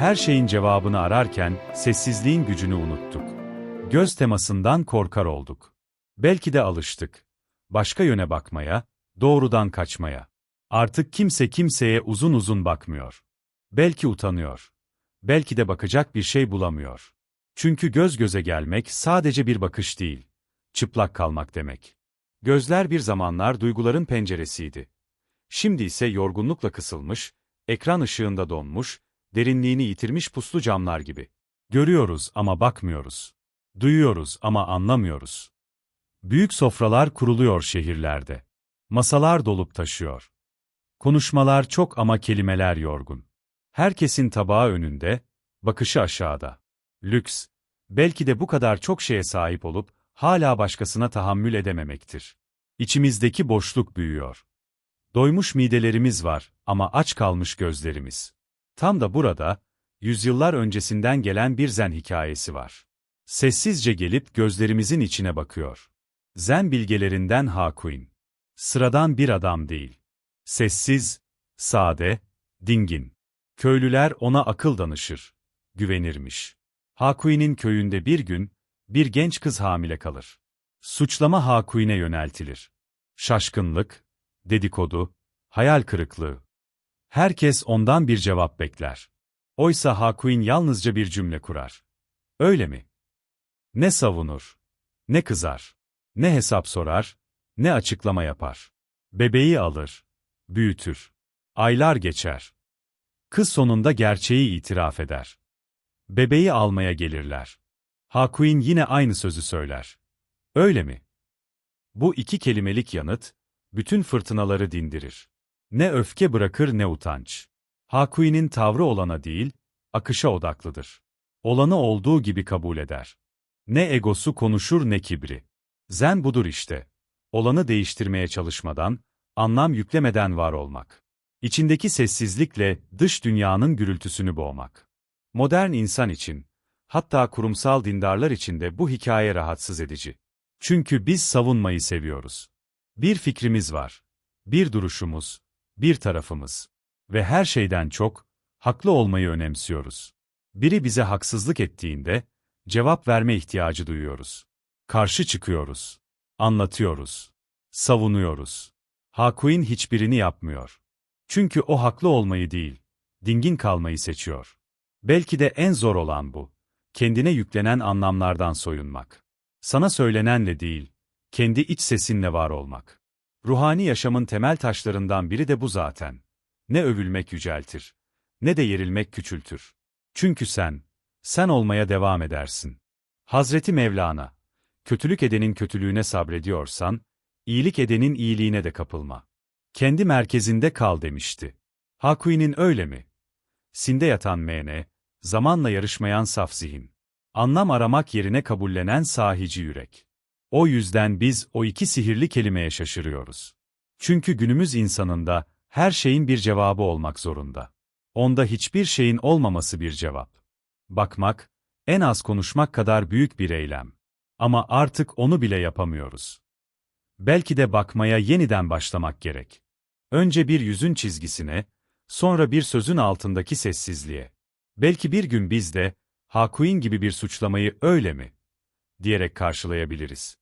Her şeyin cevabını ararken sessizliğin gücünü unuttuk. Göz temasından korkar olduk. Belki de alıştık. Başka yöne bakmaya, doğrudan kaçmaya. Artık kimse kimseye uzun uzun bakmıyor. Belki utanıyor. Belki de bakacak bir şey bulamıyor. Çünkü göz göze gelmek sadece bir bakış değil, çıplak kalmak demek. Gözler bir zamanlar duyguların penceresiydi. Şimdi ise yorgunlukla kısılmış, ekran ışığında donmuş, derinliğini yitirmiş puslu camlar gibi. Görüyoruz ama bakmıyoruz. Duyuyoruz ama anlamıyoruz. Büyük sofralar kuruluyor şehirlerde. Masalar dolup taşıyor. Konuşmalar çok ama kelimeler yorgun. Herkesin tabağı önünde, bakışı aşağıda. Lüks, belki de bu kadar çok şeye sahip olup, hala başkasına tahammül edememektir. İçimizdeki boşluk büyüyor. Doymuş midelerimiz var ama aç kalmış gözlerimiz. Tam da burada, yüzyıllar öncesinden gelen bir zen hikayesi var. Sessizce gelip gözlerimizin içine bakıyor. Zen bilgelerinden Hakuin. Sıradan bir adam değil. Sessiz, sade, dingin. Köylüler ona akıl danışır, güvenirmiş. Hakuin'in köyünde bir gün, bir genç kız hamile kalır. Suçlama Hakuin'e yöneltilir. Şaşkınlık, dedikodu, hayal kırıklığı. Herkes ondan bir cevap bekler. Oysa Hakuin yalnızca bir cümle kurar. Öyle mi? Ne savunur, ne kızar, ne hesap sorar, ne açıklama yapar. Bebeği alır, büyütür. Aylar geçer. Kız sonunda gerçeği itiraf eder. Bebeği almaya gelirler. Hakuin yine aynı sözü söyler. Öyle mi? Bu iki kelimelik yanıt, bütün fırtınaları dindirir. Ne öfke bırakır ne utanç. Hakuin'in tavrı olana değil, akışa odaklıdır. Olanı olduğu gibi kabul eder. Ne egosu konuşur ne kibri. Zen budur işte. Olanı değiştirmeye çalışmadan, anlam yüklemeden var olmak. İçindeki sessizlikle dış dünyanın gürültüsünü boğmak. Modern insan için, hatta kurumsal dindarlar için de bu hikaye rahatsız edici. Çünkü biz savunmayı seviyoruz. Bir fikrimiz var. Bir duruşumuz, bir tarafımız. Ve her şeyden çok, haklı olmayı önemsiyoruz. Biri bize haksızlık ettiğinde, cevap verme ihtiyacı duyuyoruz. Karşı çıkıyoruz. Anlatıyoruz. Savunuyoruz. Hakuin hiçbirini yapmıyor. Çünkü o haklı olmayı değil, dingin kalmayı seçiyor. Belki de en zor olan bu. Kendine yüklenen anlamlardan soyunmak. Sana söylenenle değil, kendi iç sesinle var olmak. Ruhani yaşamın temel taşlarından biri de bu zaten. Ne övülmek yüceltir, ne de yerilmek küçültür. Çünkü sen, sen olmaya devam edersin. Hazreti Mevlana, kötülük edenin kötülüğüne sabrediyorsan, iyilik edenin iyiliğine de kapılma. Kendi merkezinde kal demişti. Hakui'nin öyle mi? Sinde yatan mene, zamanla yarışmayan saf zihin. Anlam aramak yerine kabullenen sahici yürek. O yüzden biz o iki sihirli kelimeye şaşırıyoruz. Çünkü günümüz insanında her şeyin bir cevabı olmak zorunda. Onda hiçbir şeyin olmaması bir cevap. Bakmak, en az konuşmak kadar büyük bir eylem. Ama artık onu bile yapamıyoruz. Belki de bakmaya yeniden başlamak gerek. Önce bir yüzün çizgisine, sonra bir sözün altındaki sessizliğe. Belki bir gün biz de, Hakuin gibi bir suçlamayı öyle mi? diyerek karşılayabiliriz.